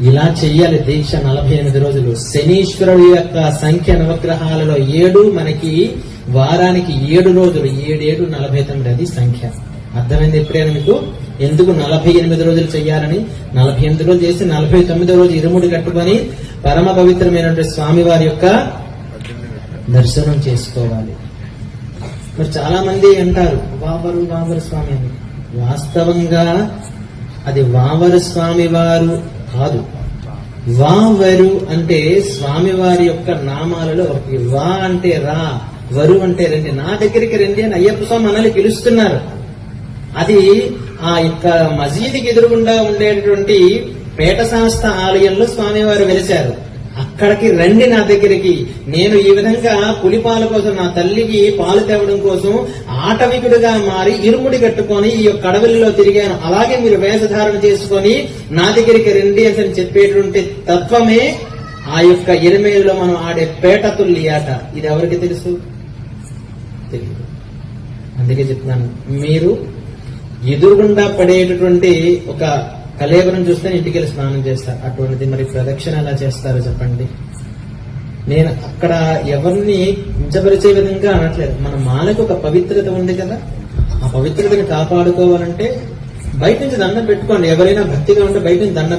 ఇలా చెయ్యాలి. దీక్ష నలభై ఎనిమిది రోజులు. శనీశ్వరుడు యొక్క సంఖ్య నవగ్రహాలలో ఏడు మనకి వారానికి ఏడు రోజులు. ఏడేడు నలభై తొమ్మిది అది సంఖ్య. అర్థమైంది ఎప్పుడైనా మీకు? ఎందుకు నలభై ఎనిమిది రోజులు చెయ్యాలని? నలభై ఎనిమిది రోజులు చేసి నలభై తొమ్మిదో రోజు ఇరుముడి కట్టుకొని పరమ పవిత్రమైనటువంటి స్వామి వారి యొక్క దర్శనం చేసుకోవాలి. మరి చాలా మంది అంటారు వావరు వావరు స్వామి అని. వాస్తవంగా అది వావరు స్వామి వారు కాదు. వా వరు అంటే స్వామివారి యొక్క నామాలలో ఒకటి వా అంటే రా వరు అంటే రండి. నా దగ్గరికి రండి అని అయ్యప్ప స్వామి మనల్ని పిలుస్తున్నారు. అది ఆ యొక్క మసీదుకి ఎదురుగుండా ఉండేటటువంటి పేట సంస్థ ఆలయంలో స్వామివారు వెలిశారు. అక్కడికి రండి నా దగ్గరికి. నేను ఈ విధంగా పులిపాల కోసం నా తల్లికి పాలు తేవడం కోసం ఆటవికుడిగా మారి ఇరుముడి కట్టుకొని ఈ యొక్క అడవిలో తిరిగాను. అలాగే మీరు వేషధారణ చేసుకొని నా దగ్గరికి రండి అని చెప్పేటువంటి తత్వమే ఆ యొక్క ఎనిమిదిలో మనం ఆడే పేట తుల్లి ఆట. ఇది ఎవరికి తెలుసు? తెలియదు. అందుకే చెప్తున్నాను. మీరు ఎదురుగుండా పడేటటువంటి ఒక కలేవరం చూస్తే ఇంటికి వెళ్ళి స్నానం చేస్తారు. అటువంటిది మరి ప్రదక్షిణ ఎలా చేస్తారో చెప్పండి. నేను అక్కడ ఎవరిని కించపరిచే విధంగా అనట్లేదు. మన మాలకు ఒక పవిత్రత ఉంది కదా. ఆ పవిత్రతని కాపాడుకోవాలంటే బయట నుంచి దండం పెట్టుకోండి. ఎవరైనా భక్తిగా ఉంటే బయట నుంచి దండం